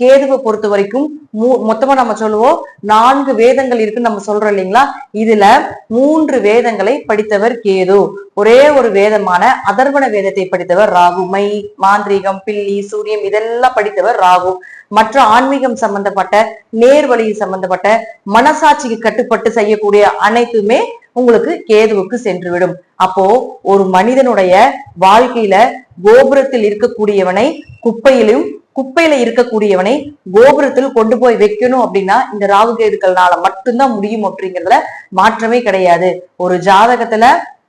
கேதுவை பொறுத்த வரைக்கும் மொத்தமா நம்ம சொல்லுவோம் நான்கு வேதங்கள் இருக்குன்னு நம்ம சொல்றோம் இல்லைங்களா? இதுல மூன்று வேதங்களை படித்தவர் கேது. ஒரே ஒரு வேதமான அதர்வண வேதத்தை படித்தவர் ராகு. மை மாந்திரீகம் பில்லி சூரியம் இதெல்லாம் படித்தவர் ராகு. மற்ற ஆன்மீகம் சம்பந்தப்பட்ட நேர்வழி சம்பந்தப்பட்ட மனசாட்சிக்கு கட்டுப்பட்டு செய்யக்கூடிய அனைத்துமே உங்களுக்கு கேதுவுக்கு சென்றுவிடும். அப்போ ஒரு மனிதனுடைய வாழ்க்கையில கோபுரத்தில் இருக்கக்கூடியவனை குப்பையிலும் குப்பையில இருக்கக்கூடியவனை கோபுரத்தில் கொண்டு போய் வைக்கணும் அப்படின்னா இந்த ராகு கேதுக்கள்னால மட்டும்தான் முடியும் அப்படிங்கிறதுல மாற்றமே கிடையாது. ஒரு ஜாதகத்துல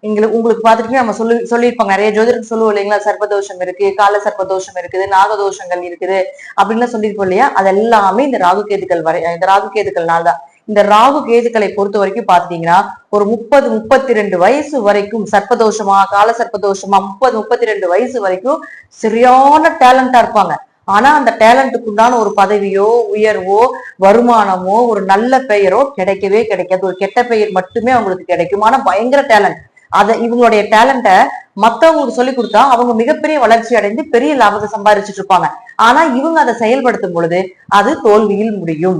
எங்களுக்கு உங்களுக்கு பார்த்துட்டு நம்ம சொல்லி சொல்லியிருப்பாங்க நிறைய ஜோதிடர் சொல்லுவோம் இல்லைங்களா சர்ப்பதோஷம் இருக்கு கால சர்ப்பதோஷம் இருக்குது நாகதோஷங்கள் இருக்குது அப்படின்னு சொல்லியிருப்போம் இல்லையா? அது எல்லாமே இந்த ராகு கேதுக்கள் வரை இந்த ராகு கேதுக்கள்னால தான். இந்த ராகு கேதுக்களை பொறுத்த வரைக்கும் பாத்துட்டீங்கன்னா ஒரு முப்பது முப்பத்தி ரெண்டு வயசு வரைக்கும் சர்ப்பதோஷமா கால சர்ப்பதோஷமா முப்பது முப்பத்தி ரெண்டு வயசு வரைக்கும் சரியான டேலண்டா இருப்பாங்க. ஆனா அந்த டேலண்ட்டுக்கு உண்டான ஒரு பதவியோ உயர்வோ வருமானமோ ஒரு நல்ல பெயரோ கிடைக்கவே கிடைக்காது. ஒரு கெட்ட பெயர் மட்டுமே அவங்களுக்கு கிடைக்கும். ஆனா பயங்கர டேலண்ட். அதை இவங்களுடைய டேலண்ட்டை மற்றவங்களுக்கு சொல்லி கொடுத்தா அவங்க மிகப்பெரிய வளர்ச்சி அடைந்து பெரிய லாபத்தை சம்பாதிச்சுட்டு இருப்பாங்க. ஆனா இவங்க அதை செயல்படுத்தும் பொழுது அது தோல்வியில் முடியும்.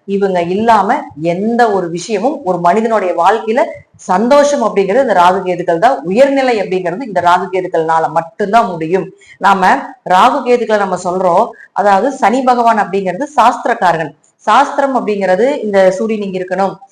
இவங்க இல்லாம எந்த ஒரு விஷயமும் ஒரு மனிதனுடைய வாழ்க்கையில சந்தோஷம் அப்படிங்கிறது இந்த ராகு கேதுக்கள் தான். உயர்நிலை அப்படிங்கிறது இந்த ராகு கேதுக்கள்னால மட்டும்தான் முடியும். நாம ராகு கேதுக்களை நம்ம சொல்றோம். அதாவது சனி பகவான் அப்படிங்கிறது சாஸ்திரக்காரன் சாஸ்திரம் அப்படிங்கிறது இந்த சூரியன் இங்க இருக்கணும்.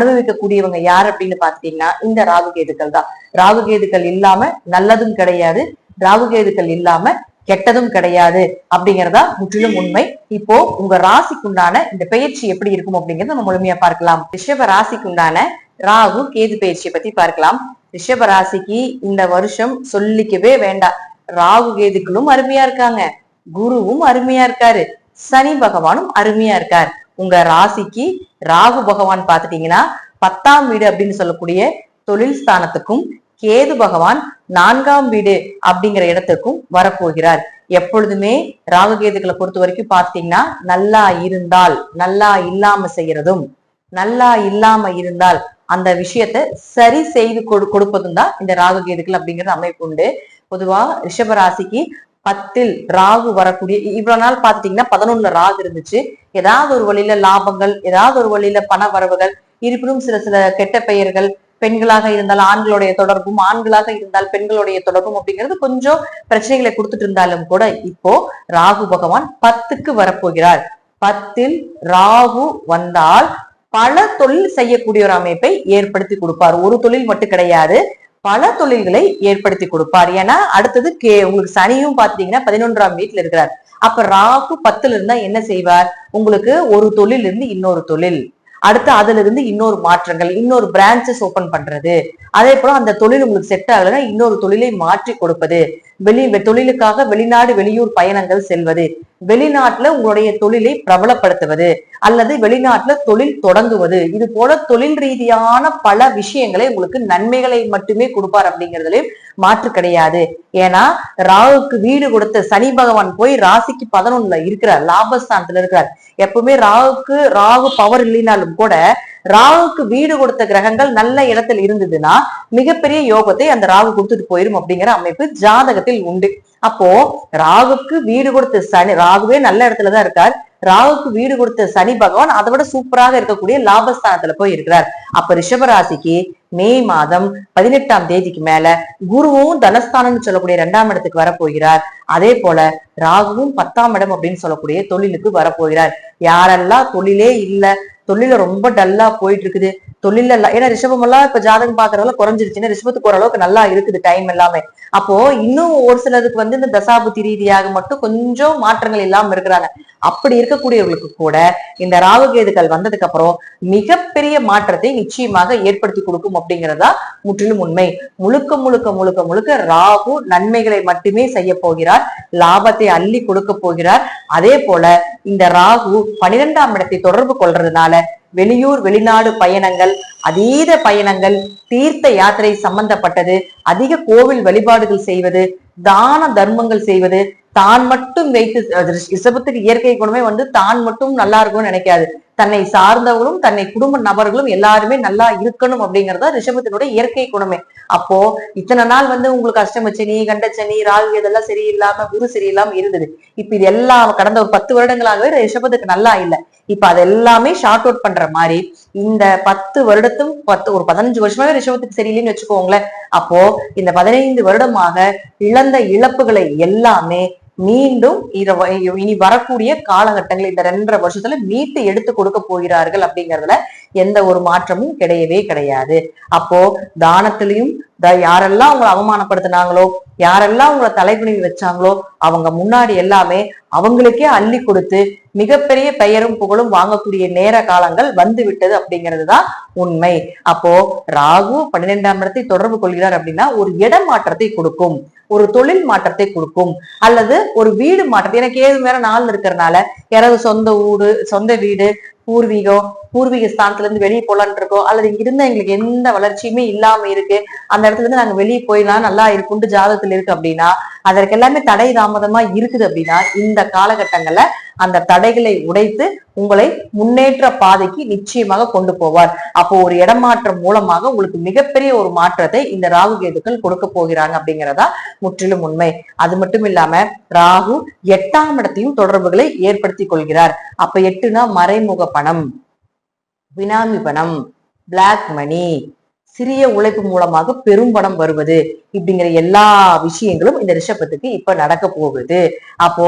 அனுபவிக்கக்கூடியவங்க யார் அப்படின்னு பாத்தீங்கன்னா இந்த ராகு கேதுக்கள் தான். ராகு கேதுக்கள் இல்லாம நல்லதும் கிடையாது. ராகு கேதுக்கள் இல்லாம கெட்டதும் கிடையாது. அப்படிங்கறதா முற்றிலும் உண்மை. இப்போ உங்க ராசிக்குண்டான இந்த பயிற்சி எப்படி இருக்கும் அப்படிங்கறத நம்ம முழுமையா பார்க்கலாம். ரிஷப ராசிக்குண்டான ராகு கேது பயிற்சியை பத்தி பார்க்கலாம். ரிஷப ராசிக்கு இந்த வருஷம் சொல்லிக்கவே வேண்டாம். ராகு கேதுக்களும் அருமையா இருக்காங்க. குருவும் அருமையா இருக்காரு. சனி பகவானும் அருமையா இருக்கார். உங்க ராசிக்கு ராகு பகவான் பாத்துட்டீங்கன்னா பத்தாம் வீடு அப்படின்னு சொல்லக்கூடிய தொழில் ஸ்தானத்துக்கும் கேது பகவான் நான்காம் வீடு அப்படிங்கிற இடத்துக்கும் வரப்போகிறார். எப்பொழுதுமே ராகு கேதுகளை பொறுத்த வரைக்கும் பார்த்தீங்கன்னா நல்லா இருந்தால் நல்லா இல்லாம செய்யறதும் நல்லா இல்லாம இருந்தால் அந்த விஷயத்த சரி செய்து கொடு கொடுப்பதும் தான் இந்த ராகு கேதுக்கள் அப்படிங்கிற அமைப்பு உண்டு. பொதுவா ரிஷபராசிக்கு பத்தில் ராகு வரக்கூடிய இவ்வளவு நாள் பாத்துட்டீங்கன்னா பதினொன்னுல ராகு இருந்துச்சு. ஏதாவது ஒரு வழியில லாபங்கள் ஏதாவது ஒரு வழியில பண வரவுகள் இருப்பினும் சில சில கெட்ட பெயர்கள் பெண்களாக இருந்தால் ஆண்களுடைய தொடர்பும் ஆண்களாக இருந்தால் பெண்களுடைய தொடர்பும் அப்படிங்கிறது கொஞ்சம் பிரச்சனைகளை கொடுத்துட்டு இருந்தாலும் கூட இப்போ ராகு பகவான் பத்துக்கு வரப்போகிறார். பத்தில் ராகு வந்தால் பல தொழில் செய்யக்கூடிய ஒரு அமைப்பை ஏற்படுத்தி கொடுப்பார். ஒரு தொழில் மட்டும் கிடையாது. பல தொழில்களை ஏற்படுத்தி கொடுப்பார். ஏன்னா அடுத்தது கே உங்களுக்கு சனியும் பாத்தீங்கன்னா பதினொன்றாம் வீட்டுல இருக்கிறார். அப்ப ராகு பத்துல இருந்தா என்ன செய்வார்? உங்களுக்கு ஒரு தொழில் இருந்து இன்னொரு தொழில். அடுத்து அதுல இருந்து இன்னொரு மாற்றங்கள் இன்னொரு பிரான்ச்சஸ் ஓபன் பண்றது. அதே போல அந்த தொழில் உங்களுக்கு செட் ஆகலைன்னா இன்னொரு தொழிலை மாற்றி கொடுப்பது. வெளி தொழிலுக்காக வெளிநாடு வெளியூர் பயணங்கள் செல்வது. வெளிநாட்டுல உங்களுடைய தொழிலை பிரபலப்படுத்துவது. அல்லது வெளிநாட்டுல தொழில் தொடங்குவது. இது போல தொழில் ரீதியான பல விஷயங்களை உங்களுக்கு நன்மைகளை மட்டுமே கொடுப்பார் அப்படிங்கிறதுலயும் மாற்று கிடையாது. ஏன்னா ராகுக்கு வீடு கொடுத்த சனி பகவான் போய் ராசிக்கு பதினொன்னுல இருக்கிறார். லாபஸ்தானத்துல இருக்கிறார். எப்பவுமே ராகுக்கு ராகு பவர் இல்லைனாலும் கூட ராகுக்கு வீடு கொடுத்த கிரகங்கள் நல்ல இடத்தில் இருந்ததுன்னா மிகப்பெரிய யோகத்தை அந்த ராகு கொடுத்துட்டு போயிரும் அப்படிங்கிற அமைப்பு ஜாதகத்தில் உண்டு. அப்போ ராகுக்கு வீடு கொடுத்த சனி ராகுவே நல்ல இடத்துலதான் இருக்கார். ராகுக்கு வீடு கொடுத்த சனி பகவான் அதை விட சூப்பராக இருக்கக்கூடிய லாபஸ்தானத்துல போய் இருக்கிறார். அப்ப ரிஷபராசிக்கு மே மாதம் பதினெட்டாம் தேதிக்கு மேல குருவும் தனஸ்தானம்னு சொல்லக்கூடிய இரண்டாம் இடத்துக்கு வரப்போகிறார். அதே போல ராகுவும் பத்தாம் இடம் அப்படின்னு சொல்லக்கூடிய தொழிலுக்கு வரப்போகிறார். யாரெல்லாம் தொழிலே இல்ல தொழில ரொம்ப டல்லா போயிட்டு இருக்குது தொழில ஏன்னா ரிஷபம் எல்லாம் இப்ப ஜாதகம் பாக்குறதுல குறைஞ்சிருச்சுன்னா ரிஷபத்துக்கு ஓரளவுக்கு நல்லா இருக்குது டைம் எல்லாமே. அப்போ இன்னும் ஒரு சிலருக்கு வந்து இந்த தசாபுத்தி ரீதியாக மட்டும் கொஞ்சம் மாற்றங்கள் இல்லாம இருக்கிறாங்க. அப்படி இருக்கக்கூடியவர்களுக்கு கூட இந்த ராகுகேதுகள் வந்ததுக்கு அப்புறம் மிகப்பெரிய மாற்றத்தை நிச்சயமாக ஏற்படுத்தி கொடுக்கும் அப்படிங்கறதா முற்றிலும் உண்மை. முழுக்க முழுக்க முழுக்க முழுக்க ராகு நன்மைகளை மட்டுமே செய்ய போகிறார். லாபத்தை அள்ளி கொடுக்க போகிறார். அதே போல இந்த ராகு பனிரெண்டாம் இடத்தை தொடர்பு கொள்றதுனால வெளியூர் வெளிநாடு பயணங்கள் அதீத பயணங்கள் தீர்த்த யாத்திரை சம்பந்தப்பட்டது அதிக கோவில் வழிபாடுகள் செய்வது தான தர்மங்கள் செய்வது தான் மட்டும் வைத்து ரிஷபத்துக்கு இயற்கை குணமே வந்து தான் மட்டும் நல்லா இருக்கும்னு நினைக்காது. தன்னை சார்ந்தவர்களும் தன்னை குடும்ப நபர்களும் எல்லாருமே நல்லா இருக்கணும் அப்படிங்கறத ரிஷபத்தினுடைய இயற்கை குணமே. அப்போ இத்தனை நாள் வந்து உங்களுக்கு அஷ்டமச்சனி கண்டச்சனி ராகு இதெல்லாம் சரியில்லாம குரு சரியில்லாம இருந்தது. இப்ப இது எல்லாம் கடந்த ஒரு பத்து வருடங்களாகவே ரிஷபத்துக்கு நல்லா இல்லை. இப்ப அது எல்லாமே ஷார்ட் அவுட் பண்ற மாதிரி இந்த பத்து வருடத்தும் பத்து ஒரு பதினஞ்சு வருஷமாவே ரிஷபத்துக்கு சரியில்லைன்னு வச்சுக்கோங்களேன். அப்போ இந்த பதினைந்து வருடமாக இழந்த இழப்புகளை எல்லாமே மீண்டும் இனி வரக்கூடிய காலகட்டங்கள் இந்த ரெண்டரை வருஷத்துல மீட்டு எடுத்து கொடுக்க போகிறார்கள் அப்படிங்கறதுல எந்த ஒரு மாற்றமும் கிடையவே கிடையாது. அப்போ தானத்திலையும் யாரெல்லாம் அவங்களை அவமானப்படுத்தினாங்களோ யாரெல்லாம் அவங்களை தலைகுனிவு வச்சாங்களோ அவங்க முன்னாடி எல்லாமே அவங்களுக்கே அள்ளி கொடுத்து மிகப்பெரிய பெயரும் புகழும் வாங்கக்கூடிய நேர காலங்கள் வந்து விட்டது அப்படிங்கிறது தான் உண்மை. அப்போ ராகு பன்னிரெண்டாம் இடத்தை தொடர்பு கொள்கிறார் அப்படின்னா ஒரு இடமாற்றத்தை கொடுக்கும். ஒரு தொழில் மாற்றத்தை கொடுக்கும். அல்லது ஒரு வீடு மாற்றத்தை எனக்கு ஏது மேல நாள் இருக்கிறனால யாராவது சொந்த ஊடு சொந்த வீடு பூர்வீகம் பூர்வீக ஸ்தானத்துல இருந்து வெளியே போலான் இருக்கோம் அல்லது இங்கிருந்த எங்களுக்கு எந்த வளர்ச்சியுமே இல்லாம இருக்கு அந்த இடத்துல இருந்து நாங்க வெளியே போயிடலாம் நல்லா இருக்குண்டு ஜாதகத்துல இருக்கு அப்படின்னா அதற்கு எல்லாமே தடை தாமதமா இருக்குது அப்படின்னா இந்த காலகட்டங்கள்ல அந்த தடைகளை உடைத்து உங்களை முன்னேற்ற பாதைக்கு நிச்சயமாக கொண்டு போவார். அப்போ ஒரு இடமாற்றம் மூலமாக உங்களுக்கு மிகப்பெரிய ஒரு மாற்றத்தை இந்த ராகு கேதுக்கள் கொடுக்க போகிறாங்க அப்படிங்கிறதா முற்றிலும் உண்மை. அது மட்டும் இல்லாம ராகு எட்டாம் இடத்தையும் தொடர்புகளை ஏற்படுத்தி கொள்கிறார். அப்ப எட்டுனா மறைமுக பணம் பினாமி பணம் பிளாக் மணி சிறிய உழைப்பு மூலமாக பெரும் பணம் வருவது இப்படிங்கிற எல்லா விஷயங்களும் இந்த ரிஷபத்துக்கு இப்ப நடக்க போகுது. அப்போ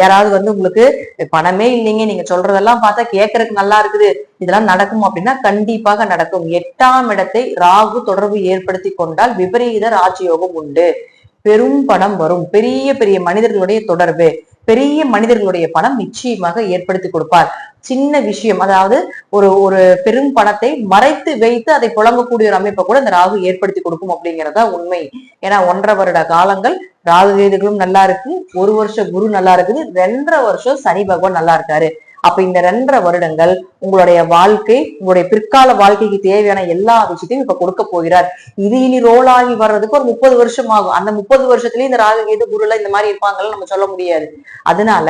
யாராவது வந்து உங்களுக்கு பணமே இல்லைங்க நீங்க சொல்றதெல்லாம் பார்த்தா கேட்கறதுக்கு நல்லா இருக்குது. இதெல்லாம் நடக்கும் அப்படின்னா கண்டிப்பாக நடக்கும். எட்டாம் இடத்தை ராகு தொடர்பு ஏற்படுத்தி கொண்டால் விபரீத ராஜயோகம் உண்டு. பெரும் பணம் வரும். பெரிய பெரிய மனிதர்களுடைய தொடர்பு. பெரிய மனிதர்களுடைய பணம் நிச்சயமாக ஏற்படுத்தி கொடுப்பார். சின்ன விஷயம் அதாவது ஒரு ஒரு பெரும் பணத்தை மறைத்து வைத்து அதை புழங்கக்கூடிய ஒரு அமைப்பை கூட இந்த ராகு ஏற்படுத்தி கொடுக்கும் அப்படிங்கறதா உண்மை. ஏன்னா ஒன்றரை வருட காலங்கள் ராகு கேதுகளும் நல்லா இருக்கு ஒரு வருஷம் குரு நல்லா இருக்குது ரெண்டரை வருஷம் சனி பகவான் நல்லா இருக்காரு. அப்ப இந்த ரெண்டரை வருடங்கள் உங்களுடைய வாழ்க்கை உங்களுடைய பிற்கால வாழ்க்கைக்கு தேவையான எல்லா விஷயத்தையும் இப்ப கொடுக்க போகிறார். இது இனி ரோல் ஆகி வர்றதுக்கு ஒரு முப்பது வருஷம் ஆகும் அந்த முப்பது வருஷத்துலயும் இந்த ராகு கேது குருல இந்த மாதிரி இருப்பாங்கன்னு நம்ம சொல்ல முடியாது. அதனால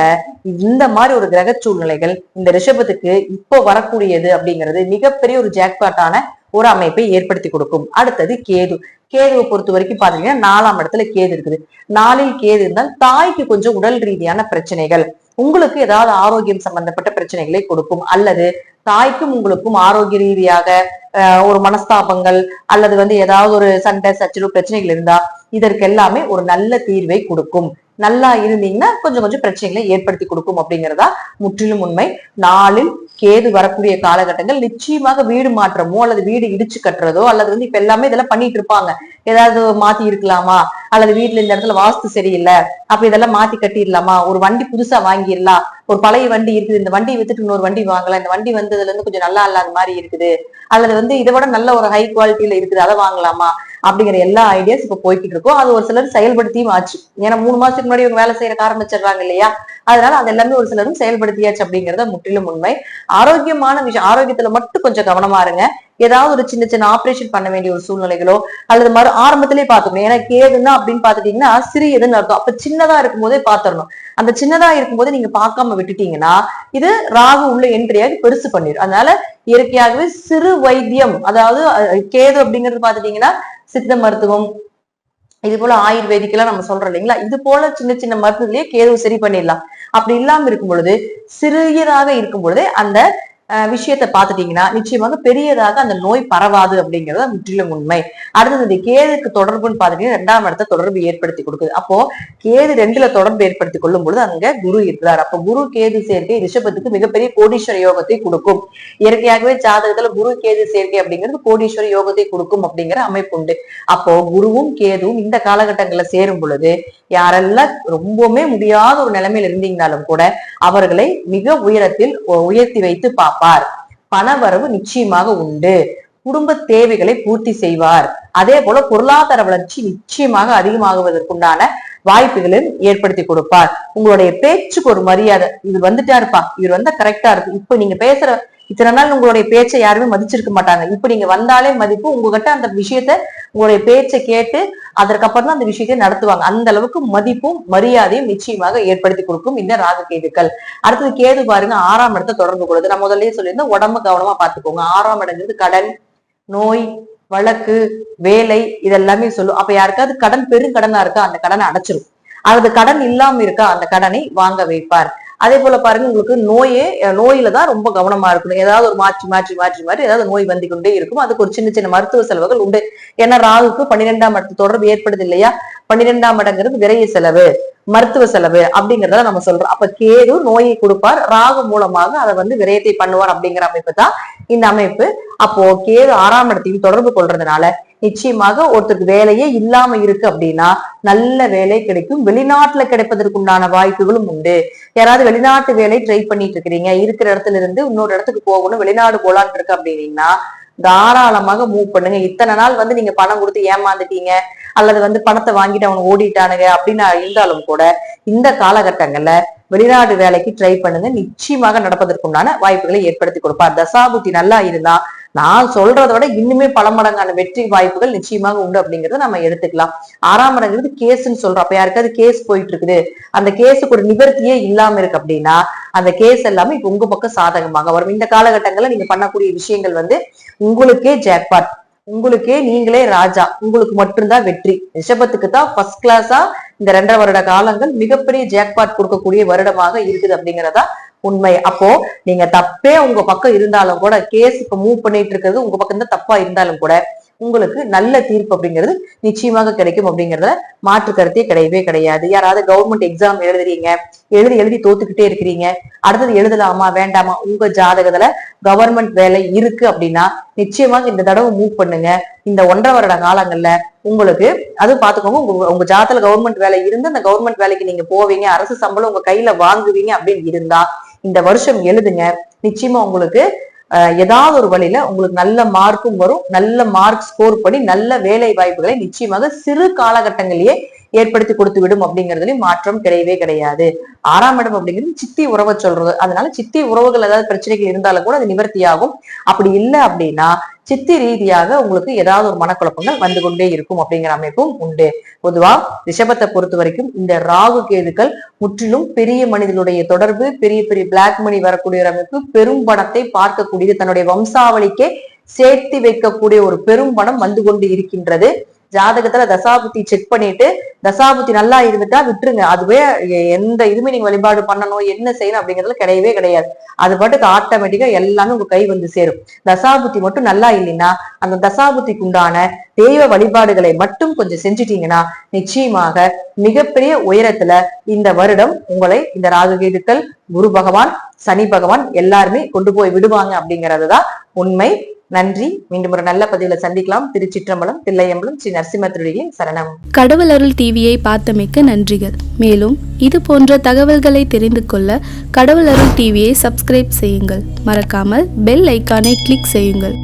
இந்த மாதிரி ஒரு கிரக சூழ்நிலைகள் இந்த ரிஷபத்துக்கு இப்போ வரக்கூடியது அப்படிங்கிறது மிகப்பெரிய ஒரு ஜாக்பாட்டான ஒரு அமைப்பை ஏற்படுத்தி கொடுக்கும். அடுத்தது கேது. கேதுவை பொறுத்த வரைக்கும் பாத்தீங்கன்னா நாலாம் இடத்துல கேது இருக்குது. நாளில் கேது இருந்தால் தாய்க்கு கொஞ்சம் உடல் ரீதியான பிரச்சனைகள். உங்களுக்கு ஏதாவது ஆரோக்கியம் சம்பந்தப்பட்ட பிரச்சனைகளை கொடுக்கும். அல்லது தாய்க்கும் உங்களுக்கும் ஆரோக்கிய ரீதியாக ஒரு மனஸ்தாபங்கள் அல்லது வந்து ஏதாவது ஒரு சண்டை சச்சரவு பிரச்சனைகள் இருந்தா இதற்கு எல்லாமே ஒரு நல்ல தீர்வை கொடுக்கும். நல்லா இருந்தீங்கன்னா கொஞ்சம் கொஞ்சம் பிரச்சனைகளை ஏற்படுத்தி கொடுக்கும் அப்படிங்கிறதா முற்றிலும் உண்மை. நாளில் கேது வரக்கூடிய காலகட்டங்கள் நிச்சயமாக வீடு மாற்றமோ அல்லது வீடு இடிச்சு கட்டுறதோ அல்லது வந்து இப்ப எல்லாமே இதெல்லாம் பண்ணிட்டு இருப்பாங்க. ஏதாவது மாத்தி இருக்கலாமா? அல்லது வீட்டுல இந்த இடத்துல வாஸ்து சரியில்லை. அப்ப இதெல்லாம் மாத்தி கட்டிடலாமா? ஒரு வண்டி புதுசா வாங்கிடலாம். ஒரு பழைய வண்டி இருக்குது. இந்த வண்டி வித்துட்டு இன்னொரு வண்டி வாங்கலாம். இந்த வண்டி வந்ததுல இருந்து கொஞ்சம் நல்லா இல்லாத மாதிரி இருக்குது. அல்லது வந்து இதை விட நல்ல ஒரு ஹை குவாலிட்டியில இருக்குது. அதை வாங்கலாமா? அப்படிங்கிற எல்லா ஐடியாஸ் இப்ப போய்கிட்டு இருக்கும். அது ஒரு சிலர் செயல்படுத்தியும் ஆச்சு. ஏன்னா மூணு மாசத்துக்கு முன்னாடி இவங்க வேலை செய்யற ஆரம்பிச்சிடுறாங்க இல்லையா? அதனால அது எல்லாமே ஒரு சிலரும் செயல்படுத்தியாச்சு அப்படிங்கறத முற்றிலும் உண்மை. ஆரோக்கியமான விஷயம் ஆரோக்கியத்துல மட்டும் கொஞ்சம் கவனமா இருங்க. ஏதாவது ஒரு சின்ன சின்ன ஆபரேஷன் பண்ண வேண்டிய ஒரு சூழ்நிலைகளோ அல்லது மறு ஆரம்பத்திலே பாத்துக்கணும் ஏன்னா கேதுன்னா அப்படின்னு பாத்துட்டீங்கன்னா சிறியதுன்னு அர்த்தம். அப்ப சின்னதா இருக்கும் போதே பாத்துடணும் அந்த சின்னதா இருக்கும்போது நீங்க பார்க்காம விட்டுட்டீங்கன்னா இது ராகு உள்ள என்ட்ரியாக பெருசு பண்ணிடும் அதனால இயற்கையாகவே சிறு வைத்தியம் அதாவது கேது அப்படிங்கிறது பாத்துட்டீங்கன்னா சித்த மருத்துவம் இது போல ஆயுர்வேதிக்கெல்லாம் நம்ம சொல்றோம் இல்லைங்களா? இது போல சின்ன சின்ன மருத்துவத்திலேயே கேது சரி பண்ணிடலாம். அப்படி இல்லாம இருக்கும் பொழுது சிறியதாக இருக்கும் பொழுது அந்த விஷயத்தை பார்த்துட்டீங்கன்னா நிச்சயமாக பெரியதாக அந்த நோய் பரவாது அப்படிங்கறது முற்றிலும் உண்மை. அடுத்தது இந்த கேதுக்கு தொடர்புன்னு பார்த்துட்டீங்கன்னா ரெண்டாம் இடத்த தொடர்பு ஏற்படுத்தி கொடுக்குது. அப்போ கேது ரெண்டுல தொடர்பு ஏற்படுத்தி கொள்ளும் பொழுது அங்க குரு இருக்கிறார். அப்போ குரு கேது சேர்க்கை ரிஷபத்துக்கு மிகப்பெரிய கோடீஸ்வர யோகத்தை கொடுக்கும். இயற்கையாகவே ஜாதகத்துல குரு கேது சேர்க்கை அப்படிங்கிறது கோடீஸ்வர யோகத்தை கொடுக்கும் அப்படிங்கிற அமைப்பு உண்டு. அப்போ குருவும் கேதுவும் இந்த காலகட்டங்களில் சேரும் பொழுது யாரெல்லாம் ரொம்பவுமே முடியாத ஒரு நிலைமையில இருந்தீங்கனாலும் கூட அவர்களை மிக உயரத்தில் உயர்த்தி வைத்து பார்ப்பார் காப்பார் பணவரவு நிச்சயமாக உண்டு. குடும்ப தேவைகளை பூர்த்தி செய்வார். அதே போல பொருளாதார வளர்ச்சி நிச்சயமாக அதிகமாகுவதற்குண்டான வாய்ப்புகளையும் ஏற்படுத்தி கொடுப்பார். உங்களுடைய பேச்சுக்கு ஒரு மரியாதை. இது வந்துட்டாருப்பா. இவர் வந்தா கரெக்டா இருக்கும். இப்ப நீங்க பேசுற இத்தனை நாள் உங்களுடைய பேச்சை யாருமே மதிச்சிருக்க மாட்டாங்க. இப்ப நீங்க வந்தாலே மதிப்பு உங்ககிட்ட அந்த விஷயத்த உங்களுடைய பேச்சை கேட்டு அதற்கப்புறம் தான் அந்த விஷயத்தை நடத்துவாங்க. அந்த அளவுக்கு மதிப்பும் மரியாதையும் நிச்சயமாக ஏற்படுத்தி கொடுக்கும் இந்த ராகு கேதுக்கள். அடுத்தது கேது பாருங்க ஆறாம் இடத்தை தொடர்பு கொடுது நான் முதல்லயே சொல்லியிருந்தேன் உடம்பு கவனமா பாத்துக்கோங்க ஆறாம் இடங்கிறது கடன் நோய் வழக்கு வேலை இதெல்லாமே சொல்லும். அப்ப யாருக்காவது கடன் பெருங்கடனா இருக்கா அந்த கடனை அடைச்சிரும். அல்லது கடன் இல்லாம இருக்கா அந்த கடனை வாங்க வைப்பார். அதே போல பாருங்க உங்களுக்கு நோயே நோயில தான் ரொம்ப கவனமா இருக்கணும். ஏதாவது ஒரு மாற்றி மாற்றி மாற்றி மாற்றி ஏதாவது நோய் வந்து கொண்டே இருக்கும். அதுக்கு ஒரு சின்ன சின்ன மருத்துவ செலவுகள் உண்டு. ஏன்னா ராகுக்கு பன்னிரெண்டாம் இடத்து தொடர்பு ஏற்படுது இல்லையா? பன்னிரெண்டாம் இடங்கிறது விரைய செலவு. மருத்துவ செலவு அப்படிங்கறத நம்ம சொல்றோம். அப்ப கேது நோயை கொடுப்பார். ராகு மூலமாக அதை வந்து விரயத்தை பண்ணுவார் அப்படிங்கிற அமைப்பு தான் இந்த அமைப்பு. அப்போ கேது ஆறாம் இடத்தையும் தொடர்பு கொள்றதுனால நிச்சயமாக ஒருத்தருக்கு வேலையே இல்லாம இருக்கு அப்படின்னா நல்ல வேலை கிடைக்கும். வெளிநாட்டுல கிடைப்பதற்குண்டான வாய்ப்புகளும் உண்டு. யாராவது வெளிநாட்டு வேலை ட்ரை பண்ணிட்டு இருக்கிறீங்க. இருக்கிற இடத்துல இருந்து இன்னொரு இடத்துக்கு போகணும். வெளிநாடு போலான் இருக்கு அப்படின்னீங்கன்னா தாராளமாக மூவ் பண்ணுங்க. இத்தனை நாள் வந்து நீங்க பணம் கொடுத்து ஏமாந்துட்டீங்க அல்லது வந்து பணத்தை வாங்கிட்டு அவன் ஓடிட்டானுங்க அப்படின்னு இருந்தாலும் கூட இந்த காலகட்டங்கள்ல வெளிநாடு வேலைக்கு ட்ரை பண்ணுங்க. நிச்சயமாக நடப்பதற்குண்டான வாய்ப்புகளை ஏற்படுத்தி கொடுப்பார் தசாபுத்தி நல்லா இருந்தா நான் சொல்றத விட இன்னுமே பல மடங்கான வெற்றி வாய்ப்புகள் நிச்சயமாக உண்டு அப்படிங்கறத நம்ம எடுத்துக்கலாம். ஆறாம் இடங்கிறது கேஸ்ன்னு சொல்றோம். அப்ப யாருக்காவது கேஸ் போயிட்டு இருக்குது அந்த கேஸுக்கு ஒரு நிவர்த்தியே இல்லாம இருக்கு அப்படின்னா அந்த கேஸ் எல்லாமே இப்ப உங்க பக்கம் சாதகமாக வரும் இந்த காலகட்டங்கள்ல நீங்க பண்ணக்கூடிய விஷயங்கள் வந்து உங்களுக்கே ஜாக்பாட் உங்களுக்கே நீங்களே ராஜா. உங்களுக்கு மட்டும்தான் வெற்றி. ரிஷபத்துக்கு தான் ஃபர்ஸ்ட் கிளாஸா இந்த ரெண்டரை வருட காலங்கள் மிகப்பெரிய ஜாக்பாட் கொடுக்கக்கூடிய வருடமாக இருக்குது அப்படிங்கிறதா உண்மை. அப்போ நீங்க தப்பே உங்க பக்கம் இருந்தாலும் கூட கேஸ் இப்ப மூவ் பண்ணிட்டு இருக்கிறது உங்க பக்கம் தான் தப்பா இருந்தாலும் கூட உங்களுக்கு நல்ல தீர்ப்பு அப்படிங்கிறது நிச்சயமாக கிடைக்கும் அப்படிங்கிறத மாற்று கருத்தே கிடையவே கிடையாது. யாராவது கவர்மெண்ட் எக்ஸாம் எழுதுறீங்க எழுதி எழுதி தோத்துக்கிட்டே இருக்கிறீங்க அடுத்தது எழுதலாமா வேண்டாமா உங்க ஜாதகத்துல கவர்மெண்ட் வேலை இருக்கு அப்படின்னா நிச்சயமாக இந்த தடவை மூவ் பண்ணுங்க. இந்த ஒன்றரை வருட காலங்கள்ல உங்களுக்கு அது பாத்துக்கோங்க உங்க உங்க ஜாதத்துல கவர்மெண்ட் வேலை இருந்து அந்த கவர்மெண்ட் வேலைக்கு நீங்க போவீங்க அரசு சம்பளம் உங்க கையில வாங்குவீங்க அப்படின்னு இருந்தா இந்த வருஷம் எழுதுங்க. நிச்சயமா உங்களுக்கு ஏதாவது ஒரு வழியில உங்களுக்கு நல்ல மார்க்கும் வரும் நல்ல மார்க் ஸ்கோர் பண்ணி நல்ல வேலை வாய்ப்புகளை நிச்சயமாக சிறு காலகட்டங்களிலேயே ஏற்படுத்தி கொடுத்து விடும் அப்படிங்கிறதுலயும் மாற்றம் கிடையவே கிடையாது. ஆறாம் இடம் அப்படிங்கிறது சித்தி உறவை சொல்றது. அதனால சித்தி உறவுகள் ஏதாவது பிரச்சனைகள் இருந்தாலும் கூட அது நிவர்த்தியாகும். அப்படி இல்லை அப்படின்னா சித்தி ரீதியாக உங்களுக்கு ஏதாவது ஒரு மனக்குழப்பங்கள் வந்து கொண்டே இருக்கும் அப்படிங்கிற அமைப்பும் உண்டு. பொதுவா ரிஷபத்தை பொறுத்த வரைக்கும் இந்த ராகு கேதுக்கள் முற்றிலும் பெரிய மனிதனுடைய தொடர்பு பெரிய பெரிய பிளாக் மணி வரக்கூடிய ஒரு அமைப்பு பெரும் பணத்தை பார்க்கக்கூடியது. தன்னுடைய வம்சாவளிக்கே சேர்த்து வைக்கக்கூடிய ஒரு பெரும் பணம் வந்து கொண்டு இருக்கின்றது. ஜாதகத்துல தசாபுத்தி செக் பண்ணிட்டு தசாபுத்தி நல்லா இருந்துட்டா விட்டுருங்க. அதுவே எந்த இதுவுமே நீங்க வழிபாடு பண்ணணும் என்ன செய்யணும் அப்படிங்கறதுல கிடையவே கிடையாது. அது பாட்டுக்கு ஆட்டோமேட்டிக்கா எல்லாமே உங்க கை வந்து சேரும். தசாபுத்தி மட்டும் நல்லா இல்லைன்னா அந்த தசாபுத்திக்கு உண்டான தெய்வ வழிபாடுகளை மட்டும் கொஞ்சம் செஞ்சுட்டீங்கன்னா நிச்சயமாக மிகப்பெரிய உயரத்துல இந்த வருடம் உங்களை இந்த ராகுகேதுக்கள் குரு பகவான் சனி பகவான் எல்லாருமே கொண்டு போய் விடுவாங்க அப்படிங்கறதுதான் உண்மை. நன்றி. மீண்டும் ஒரு நல்ல பதிவுல சந்திக்கலாம். திருச்சிற்றம்பலம் தில்லையம்பலம் ஸ்ரீ நரசிம்ம சரணம். கடவுள் அருள் டிவியை பார்த்தமைக்க நன்றிகள். மேலும் இது போன்ற தகவல்களை தெரிந்து கொள்ள கடவுள் அருள் டிவியை சப்ஸ்கிரைப் செய்யுங்கள். மறக்காமல் பெல் ஐக்கானை கிளிக் செய்யுங்கள்.